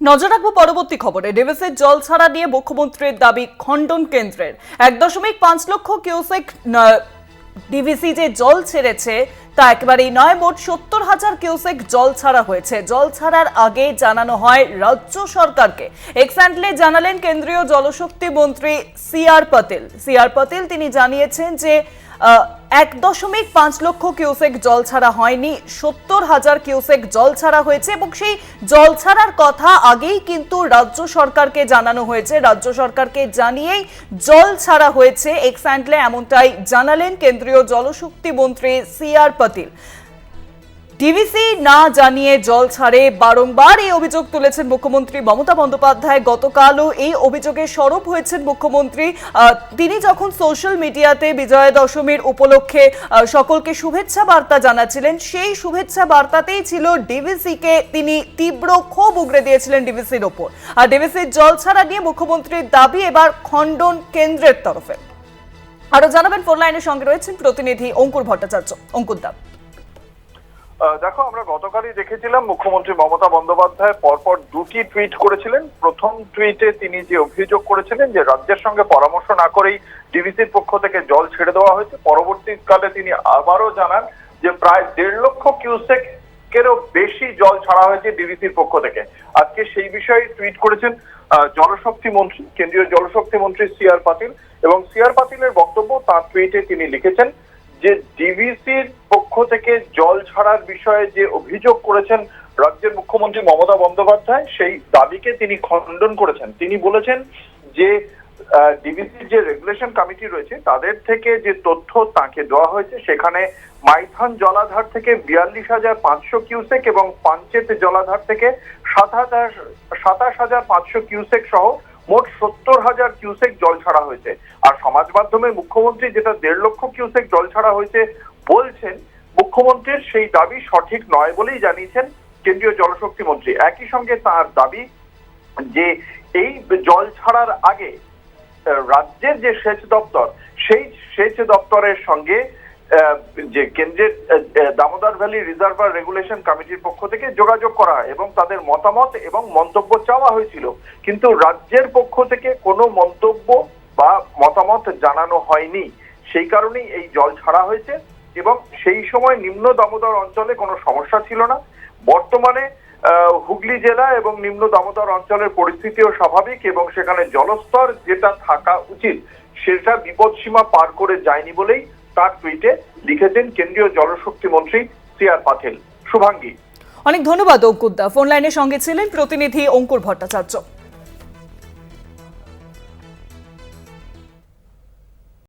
নজর রাখব পরবর্তী খবরে। ডিভিসির জল ছাড়া নিয়ে মুখ্যমন্ত্রীর দাবি খণ্ডন কেন্দ্রের। এক দশমিক পাঁচ লক্ষ কিউসেক ডিভিসি যে জল ছেড়েছে, তা একেবারেই নয়, মোট সত্তর হাজার কিউসেক জল ছাড়া হয়েছে। জল ছাড়ার আগে জানানো হয় রাজ্য সরকারকে। এক্স্যান্টলে জানালেন কেন্দ্রীয় জলশক্তি মন্ত্রী সি আর পাতিল সি আর পাতিল তিনি জানিয়েছেন যে এক দশমিক পাঁচ লক্ষ কিউসেক জল ছাড়া হয়নি, সত্তর হাজার কিউসেক জল ছাড়া হয়েছে এবং সেই জল ছাড়ার কথা আগেই কিন্তু রাজ্য সরকারকে জানানো হয়েছে। রাজ্য সরকারকে জানিয়েই জল ছাড়া হয়েছে এক্স্যান্টলে এমনটাই জানালেন কেন্দ্রীয় জলশক্তি মন্ত্রী সি আর পাতিল। ডিভিসি না জানিয়ে জল ছাড়ে বারংবার এই অভিযোগ তুলেছেন মুখ্যমন্ত্রী মমতা বন্দ্যোপাধ্যায়। গতকালও এই অভিযোগে সরব হয়েছেন মুখ্যমন্ত্রী। তিনি যখন সোশ্যাল মিডিয়াতে বিজয়া দশমীর উপলক্ষে সকলকে শুভেচ্ছা বার্তা জানাচ্ছিলেন, সেই শুভেচ্ছা বার্তাতেই ছিল ডিভিসিকে তিনি তীব্র ক্ষোভ উগরে দিয়েছিলেন ডিভিসির ওপর। আর ডিভিসির জল ছাড়া নিয়ে মুখ্যমন্ত্রীর দাবি এবার খণ্ডন কেন্দ্রের তরফে। আরও জানাবেন, ফোন লাইনের সঙ্গে রয়েছেন প্রতিনিধি অঙ্কুর ভট্টাচার্য। অঙ্কুর দাব দেখো, আমরা গতকালই দেখেছিলাম মুখ্যমন্ত্রী মমতা বন্দ্যোপাধ্যায় পরপর দুটি টুইট করেছিলেন। প্রথম টুইটে তিনি যে অভিযোগ করেছিলেন যে রাজ্যের সঙ্গে পরামর্শ না করেই ডিভিসির পক্ষ থেকে জল ছেড়ে দেওয়া হয়েছে, পরবর্তীকালে তিনি আবারও জানান যে প্রায় দেড় লক্ষ কিউসেক বেশি জল ছাড়া হয়েছে ডিভিসির পক্ষ থেকে। আজকে সেই বিষয়ে টুইট করেছেন জলশক্তি মন্ত্রী, কেন্দ্রীয় জলশক্তি মন্ত্রী সি আর পাতিল। এবং সি আর পাতিলের বক্তব্য তার টুইটে তিনি লিখেছেন যে ডিভিসির পক্ষ থেকে জল ছাড়ার বিষয়ে যে অভিযোগ করেছেন রাজ্যের মুখ্যমন্ত্রী মমতা বন্দ্যোপাধ্যায়, সেই দাবিকে তিনি খণ্ডন করেছেন। তিনি বলেছেন যে ডিভিসির যে রেগুলেশন কমিটি রয়েছে, তাদের থেকে যে তথ্য তাকে দেওয়া হয়েছে, সেখানে মাইথান জলাধার থেকে বিয়াল্লিশ হাজার পাঁচশো কিউসেক এবং পাঞ্চেত জলাধার থেকে সাত হাজার, সাতাশ হাজার পাঁচশো কিউসেক সহ মোট সত্তর হাজার কিউসেক জল ছাড়া হয়েছে। আর সমাজ মাধ্যমে মুখ্যমন্ত্রী যেটা দেড় লক্ষ কিউসেক জল ছাড়া হয়েছে বলছেন, মুখ্যমন্ত্রীর সেই দাবি সঠিক নয় বলেই জানিয়েছেন কেন্দ্রীয় জলশক্তি মন্ত্রী। একই সঙ্গে তার দাবি যে এই জল ছাড়ার আগে রাজ্যের যে সেচ দপ্তর, সেই সেচ দপ্তরের সঙ্গে যে কেন্দ্রের ভ্যালি রিজার্ভার রেগুলেশন কমিটির পক্ষ থেকে যোগাযোগ করা এবং তাদের মতামত এবং মন্তব্য চাওয়া হয়েছিল। কিন্তু রাজ্যের পক্ষ থেকে কোনো মন্তব্য বা মতামত জানানো হয়নি। সেই কারণেই এই জল ছাড়া হয়েছে এবং সেই সময় নিম্ন দামোদর অঞ্চলে কোনো সমস্যা ছিল না। বর্তমানে হুগলি জেলা এবং নিম্ন দামোদর অঞ্চলের পরিস্থিতিও স্বাভাবিক এবং সেখানে জলস্তর যেটা থাকা উচিত, সেটা বিপদসীমা পার করে যায়নি বলেই তার টুইটে লিখেছেন কেন্দ্রীয় জলশক্তি মন্ত্রী সি আর পাথেল শুভাঙ্গী। অনেক ধন্যবাদ অঙ্কুদ্দা ফোন লাইনের সঙ্গে ছিলেন প্রতিনিধি অঙ্কুর ভট্টাচার্য।